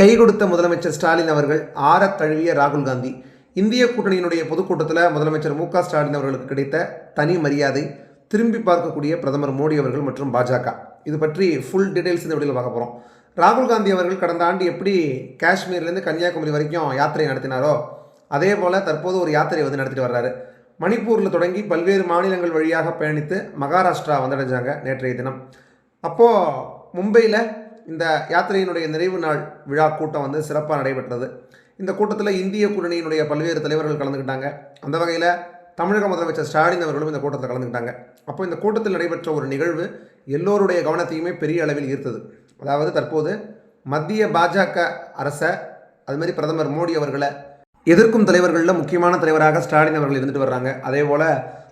கை கொடுத்த முதலமைச்சர் ஸ்டாலின் அவர்கள் ஆற தழுவிய ராகுல் காந்தி. இந்திய கூட்டணியினுடைய பொதுக்கூட்டத்தில் முதலமைச்சர் மு ஸ்டாலின் அவர்களுக்கு கிடைத்த தனி மரியாதை திரும்பி பார்க்கக்கூடிய பிரதமர் மோடி அவர்கள் மற்றும் பாஜக. இது பற்றி ஃபுல் டீடைல்ஸ் இந்த வீடியோவில் பார்க்க போகிறோம் ராகுல் காந்தி அவர்கள் கடந்த ஆண்டு எப்படி காஷ்மீர்லேருந்து கன்னியாகுமரி வரைக்கும் யாத்திரை நடத்தினாரோ அதே போல் தற்போது ஒரு யாத்திரை வந்து நடத்திட்டு வர்றாரு. மணிப்பூரில் தொடங்கி பல்வேறு மாநிலங்கள் வழியாக பயணித்து மகாராஷ்டிரா வந்தடைஞ்சாங்க நேற்றைய தினம். அப்போது மும்பையில் இந்த யாத்திரையினுடைய நிறைவு நாள் விழா கூட்டம் வந்து சிறப்பாக நடைபெற்றது. இந்த கூட்டத்தில் இந்திய கூட்டணியினுடைய பல்வேறு தலைவர்கள் கலந்துக்கிட்டாங்க அந்த வகையில் தமிழக முதலமைச்சர் ஸ்டாலின் அவர்களும் இந்த கூட்டத்தில் கலந்துக்கிட்டாங்க அப்போ இந்த கூட்டத்தில் நடைபெற்ற ஒரு நிகழ்வு எல்லோருடைய கவனத்தையுமே பெரிய அளவில் ஈர்த்தது. அதாவது தற்போது மத்திய பாஜக அரசை அதுமாரி பிரதமர் மோடி அவர்களை எதிர்க்கும் தலைவர்களில் முக்கியமான தலைவராக ஸ்டாலின் அவர்கள் இருந்துட்டு வர்றாங்க. அதே போல்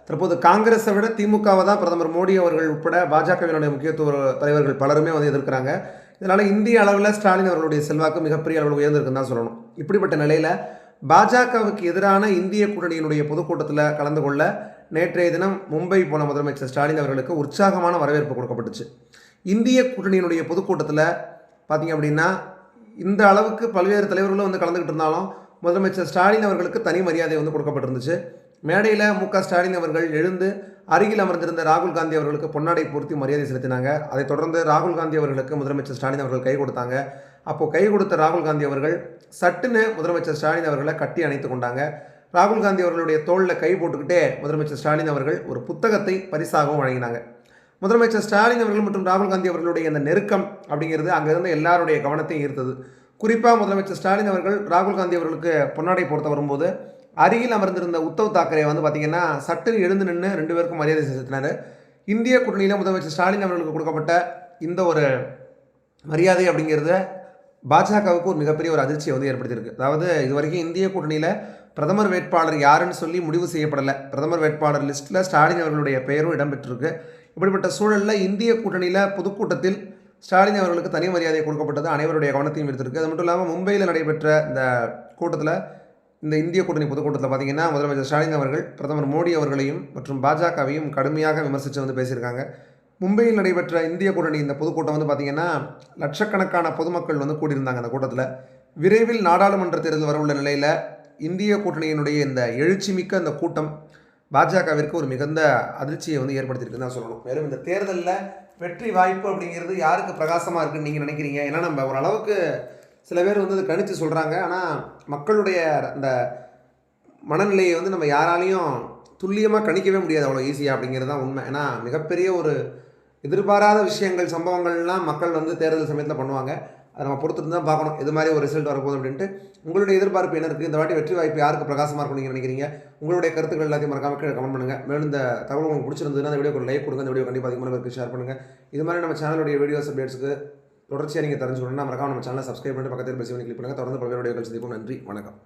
தற்போது காங்கிரஸை விட திமுகவை தான் பிரதமர் மோடி அவர்கள் உட்பட பாஜகவினுடைய முக்கியத்துவ தலைவர்கள் பலருமே வந்து எதிர்க்கிறாங்க. இதனால் இந்திய அளவில் ஸ்டாலின் அவர்களுடைய செல்வாக்கு மிகப்பெரிய அளவில் உயர்ந்திருக்குன்னு தான் சொல்லணும். இப்படிப்பட்ட நிலையில் பாஜகவுக்கு எதிரான இந்திய கூட்டணியினுடைய பொதுக்கூட்டத்தில் கலந்து கொள்ள நேற்றைய தினம் மும்பை போன முதலமைச்சர் ஸ்டாலின் அவர்களுக்கு உற்சாகமான வரவேற்பு கொடுக்கப்பட்டுச்சு. இந்திய கூட்டணியினுடைய பொதுக்கூட்டத்தில் பார்த்தீங்க அப்படின்னா இந்த அளவுக்கு பல்வேறு தலைவர்களும் வந்து கலந்துக்கிட்டு இருந்தாலும் முதலமைச்சர் ஸ்டாலின் அவர்களுக்கு தனி மரியாதை வந்து கொடுக்கப்பட்டிருந்துச்சு. மேடையில் மு க ஸ்டாலின் அவர்கள் எழுந்து அருகில் அமர்ந்திருந்த ராகுல் காந்தி அவர்களுக்கு பொன்னாடை பூர்த்தி மரியாதை செலுத்தினாங்க. அதைத் தொடர்ந்து ராகுல் காந்தி அவர்களுக்கு முதலமைச்சர் ஸ்டாலின் அவர்கள் கை கொடுத்தாங்க. அப்போது கை கொடுத்த ராகுல் காந்தி அவர்கள் சட்டுன்னு முதலமைச்சர் ஸ்டாலின் அவர்களை கட்டி அணைத்து கொண்டாங்க. ராகுல் காந்தி அவர்களுடைய தோளில் கை போட்டுக்கிட்டே முதலமைச்சர் ஸ்டாலின் அவர்கள் ஒரு புத்தகத்தை பரிசாகவும் வழங்கினாங்க. முதலமைச்சர் ஸ்டாலின் அவர்கள் மற்றும் ராகுல் காந்தி அவர்களுடைய அந்த நெருக்கம் அப்படிங்கிறது அங்கிருந்த எல்லாருடைய கவனத்தையும் ஈர்த்தது. குறிப்பாக முதலமைச்சர் ஸ்டாலின் அவர்கள் ராகுல் காந்தி அவர்களுக்கு பொன்னாடை பொறுத்த வரும்போது அருகில் அமர்ந்திருந்த உத்தவ் தாக்கரே வந்து பார்த்திங்கன்னா சட்டில் எழுந்து நின்று ரெண்டு பேருக்கும் மரியாதை செலுத்தினார். இந்திய கூட்டணியில் முதலமைச்சர் ஸ்டாலின் அவர்களுக்கு கொடுக்கப்பட்ட இந்த ஒரு மரியாதை அப்படிங்கிறத பாஜகவுக்கு ஒரு மிகப்பெரிய ஒரு அதிர்ச்சியை வந்து ஏற்படுத்தியிருக்கு. அதாவது இது வரைக்கும் இந்திய கூட்டணியில் பிரதமர் வேட்பாளர் யாருன்னு சொல்லி முடிவு செய்யப்படலை. பிரதமர் வேட்பாளர் லிஸ்ட்டில் ஸ்டாலின் அவர்களுடைய பெயரும் இடம்பெற்றிருக்கு. இப்படிப்பட்ட சூழலில் இந்திய கூட்டணியில் பொதுக்கூட்டத்தில் ஸ்டாலின் அவர்களுக்கு தனி மரியாதை கொடுக்கப்பட்டது அனைவருடைய கவனத்தையும் எடுத்திருக்கு அது மட்டும் இல்லாமல் மும்பையில் நடைபெற்ற இந்த கூட்டத்தில் இந்த இந்திய கூட்டணி பொதுக்கூட்டத்தில் பார்த்தீங்கன்னா முதலமைச்சர் ஸ்டாலின் அவர்கள் பிரதமர் மோடி அவர்களையும் மற்றும் பாஜகவையும் கடுமையாக விமர்சித்து வந்து பேசியிருக்காங்க. மும்பையில் நடைபெற்ற இந்திய கூட்டணி இந்த பொதுக்கூட்டம் வந்து பார்த்திங்கன்னா லட்சக்கணக்கான பொதுமக்கள் வந்து கூடியிருந்தாங்க அந்த கூட்டத்தில். விரைவில் நாடாளுமன்ற தேர்தல் வரவுள்ள நிலையில் இந்திய கூட்டணியினுடைய இந்த எழுச்சி மிக்க அந்த கூட்டம் பாஜகவிற்கு ஒரு மிகுந்த அதிர்ச்சியை வந்து ஏற்படுத்தியிருக்குன்னு தான் சொல்லணும். மேலும் இந்த தேர்தலில் வெற்றி வாய்ப்பு அப்படிங்கிறது யாருக்கு பிரகாசமாக இருக்குன்னு நீங்கள் நினைக்கிறீங்க? ஏன்னா நம்ம ஓரளவுக்கு சில பேர் வந்து அதை கணித்து சொல்கிறாங்க ஆனால் மக்களுடைய அந்த மனநிலையை வந்து நம்ம யாராலையும் துல்லியமாக கணிக்கவே முடியாது அவ்வளோ ஈஸியாக அப்படிங்கிறது தான் உண்மை. ஏன்னா மிகப்பெரிய ஒரு எதிர்பாராத விஷயங்கள் சம்பவங்கள்லாம் மக்கள் வந்து தேர்தல் சமயத்தில் பண்ணுவாங்க. அதை நம்ம பொறுத்துட்டு தான் பார்க்கணும். இது மாதிரி ஒரு ரிசல்ட் வரப்போகுது அப்படின்ட்டு. உங்களுடைய எதிர்பார்ப்பு என்ன இருக்குது இந்த வாட்டி வெற்றி வாய்ப்பு யாருக்கு பிரகாசமாக இருக்கும் நீங்கள் நினைக்கிறீங்க? உங்களுடைய கருத்துக்கள் எல்லாத்தையும் மறக்காம கீழே கமெண்ட் பண்ணுங்கள் மேலும் இந்த தகவல் உங்களுக்கு பிடிச்சிருந்ததுன்னா அந்த வீடியோக்கு லைக் கொடுங்க. இந்த வீடியோ கண்டிப்பாக அதிகமாக பேருக்கு ஷேர் பண்ணுங்கள் இது மாதிரி நம்ம சேனலுடைய வீடியோஸ் அப்டேட்ஸுக்கு தொடர்ச்சியாக நீங்கள் தெரிஞ்சுக்கணும்னா மறக்காம நம்ம சேனலை சப்ஸ்கிரைப் பண்ணிட்டு பக்கத்தில் பேசி கிளிக் பண்ணுங்கள் தொடர்ந்து பல்வேறு வீடியோக்கள் சந்திப்போம். நன்றி. வணக்கம்.